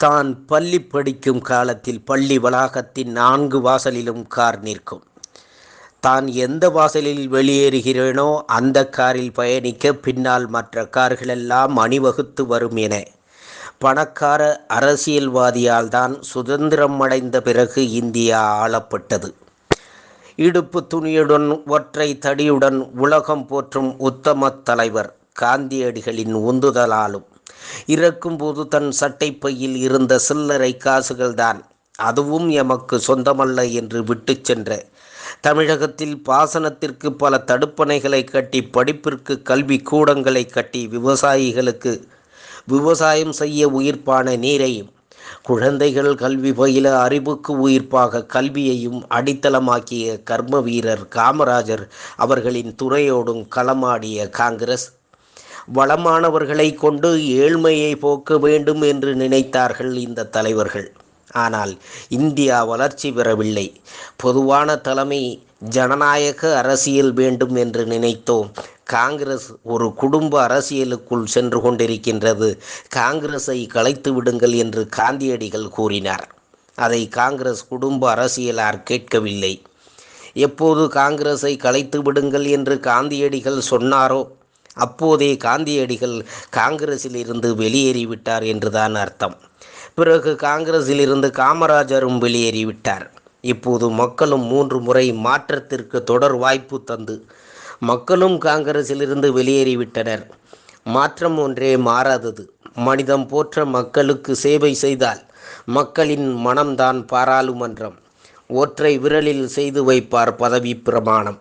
தான் பள்ளி படிக்கும் காலத்தில் பள்ளி வளாகத்தின் நான்கு வாசலிலும் கார் நிற்கும். தான் எந்த வாசலில் வெளியேறுகிறேனோ அந்த காரில் பயணிக்க பின்னால் மற்ற கார்களெல்லாம் அணிவகுத்து வரும் என. பணக்கார அரசியல்வாதியால் தான் சுதந்திரம் அடைந்த பிறகு இந்தியா ஆளப்பட்டது. இடுப்பு துணியுடன் ஒற்றை தடியுடன் உலகம் போற்றும் உத்தம தலைவர் காந்தியடிகளின் உந்துதலாலும் இறக்கும்போது தன் சட்டைப்பையில் இருந்த சில்லறை காசுகள்தான். அதுவும் எமக்கு சொந்தமல்ல என்று விட்டு சென்ற. தமிழகத்தில் பாசனத்திற்கு பல தடுப்பணைகளை கட்டி படிப்பிற்கு கல்வி கூடங்களை கட்டி விவசாயிகளுக்கு விவசாயம் செய்ய உயிர்ப்பான நீரையும் குழந்தைகள் கல்வி பயில அறிவுக்கு உயிர்ப்பாக கல்வியையும் அடித்தளமாக்கிய கர்ம வீரர் காமராஜர் அவர்களின் துறையோடும் களமாடிய காங்கிரஸ். வளமானவர்களை கொண்டு ஏழ்மையை போக்க வேண்டும் என்று நினைத்தார்கள் இந்த தலைவர்கள். ஆனால் இந்தியா வளர்ச்சி பெறவில்லை. பொதுவான தலைமை ஜனநாயக அரசியல் வேண்டும் என்று நினைத்தோம். காங்கிரஸ் ஒரு குடும்ப அரசியலுக்குள் சென்று கொண்டிருக்கின்றது. காங்கிரஸை கலைத்து விடுங்கள் என்று காந்தியடிகள் கூறினார். அதை காங்கிரஸ் குடும்ப அரசியலார் கேட்கவில்லை. எப்போது காங்கிரஸை கலைத்து விடுங்கள் என்று காந்தியடிகள் சொன்னாரோ? அப்போதே காந்தியடிகள் காங்கிரஸில் இருந்து வெளியேறிவிட்டார் என்றுதான் அர்த்தம். பிறகு காங்கிரஸில் இருந்து காமராஜரும் வெளியேறிவிட்டார். இப்போது மக்களும் மூன்று முறை மாற்றத்திற்கு தொடர் வாய்ப்பு தந்து மக்களும் காங்கிரஸிலிருந்து வெளியேறிவிட்டனர். மாற்றம் ஒன்றே மாறாதது. மனிதம் போற்ற மக்களுக்கு சேவை செய்தால் மக்களின் மனம்தான் பாராளுமன்றம். ஒற்றை விரலில் செய்து வைப்பார் பதவி பிரமாணம்.